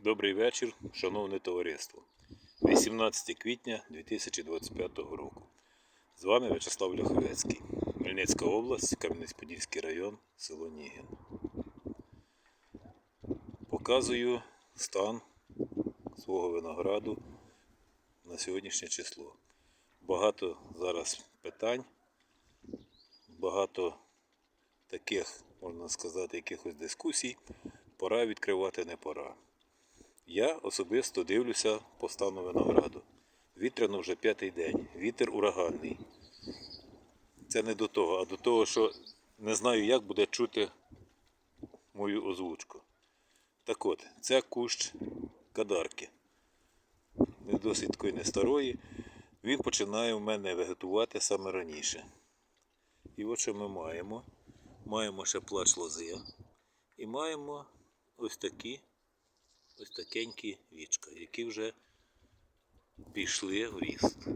Добрий вечір, шановне товариство. 18 квітня 2025 року. З вами В'ячеслав Ляховецький, Хмельницька область, Кам'янець-Подільський район, село Нігін. Показую стан свого винограду на сьогоднішнє число. Багато зараз питань, багато таких, можна сказати, якихось дискусій. Пора відкривати не пора. Я особисто дивлюся по стану винограду. Вітряно вже п'ятий день, вітер ураганний. Це не до того, а до того, що не знаю, як буде чути мою озвучку. Так от, це кущ кадарки. Не досить такої не старої. Він починає в мене вегетувати саме раніше. І от що ми маємо. Маємо ще плач лози. І маємо ось такі ось такенькі вічка, які вже пішли в ріст.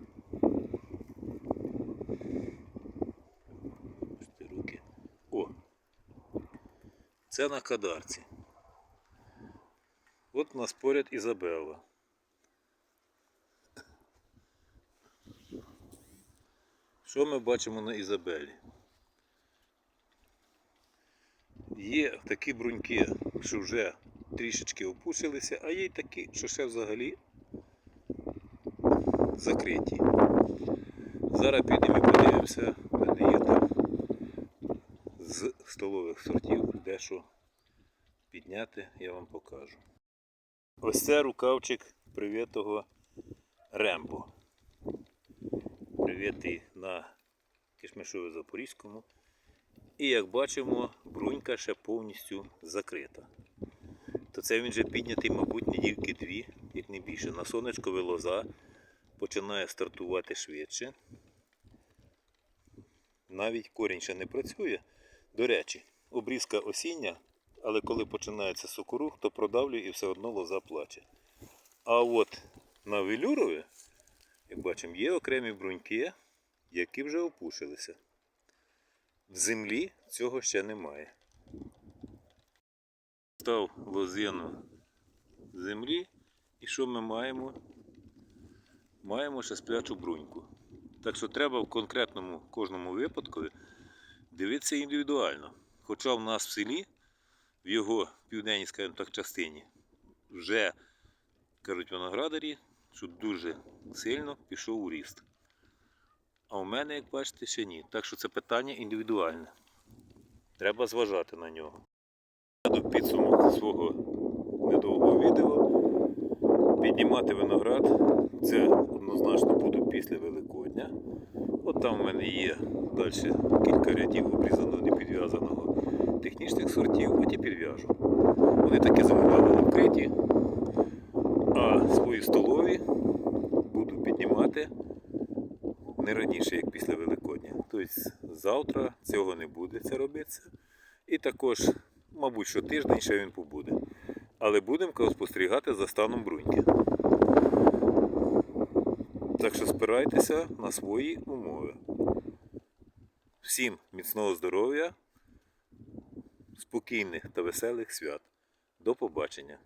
Руки. О! Це на кадарці. От у нас поряд Ізабелла. Що ми бачимо на Ізабелі? Є такі бруньки, що вже трішечки опушилися, а є й такі, що ще взагалі закриті. Зараз підемо і подивимося, де є там з столових сортів, де що підняти, я вам покажу. Ось це рукавчик привітого Рембо. Привітий на Кишмишові Запорізькому. І як бачимо, брунька ще повністю закрита. То це він вже піднятий, мабуть, недільки дві, як не більше. На сонечкове лоза починає стартувати швидше. Навіть корінь ще не працює. До речі, обрізка осіння, але коли починається сокорух, то продавлює і все одно лоза плаче. А от на велюрові, як бачимо, є окремі бруньки, які вже опушилися. В землі цього ще немає. Став лозину землі. І що ми маємо? Маємо ще сплячу бруньку. Так що треба в конкретному кожному випадку дивитися індивідуально. Хоча в нас в селі, в його південній, скажімо так, частині, вже кажуть виноградарі, що дуже сильно пішов у ріст. А у мене, як бачите, ще ні. Так що це питання індивідуальне. Треба зважати на нього. До підсумок свого недовгого відео. Піднімати виноград. Це однозначно буду після Великодня. От там в мене є далі кілька рядів обрізаного непідв'язаного технічних сортів, от і підв'яжу. Вони таки замовляли вкриті. А свої столові буду піднімати не раніше, як після Великодня. Тобто завтра цього не буде це робитися. І також, мабуть, що тиждень ще він побуде. Але будемо спостерігати за станом бруньки. Так що спирайтеся на свої умови. Всім міцного здоров'я, спокійних та веселих свят. До побачення!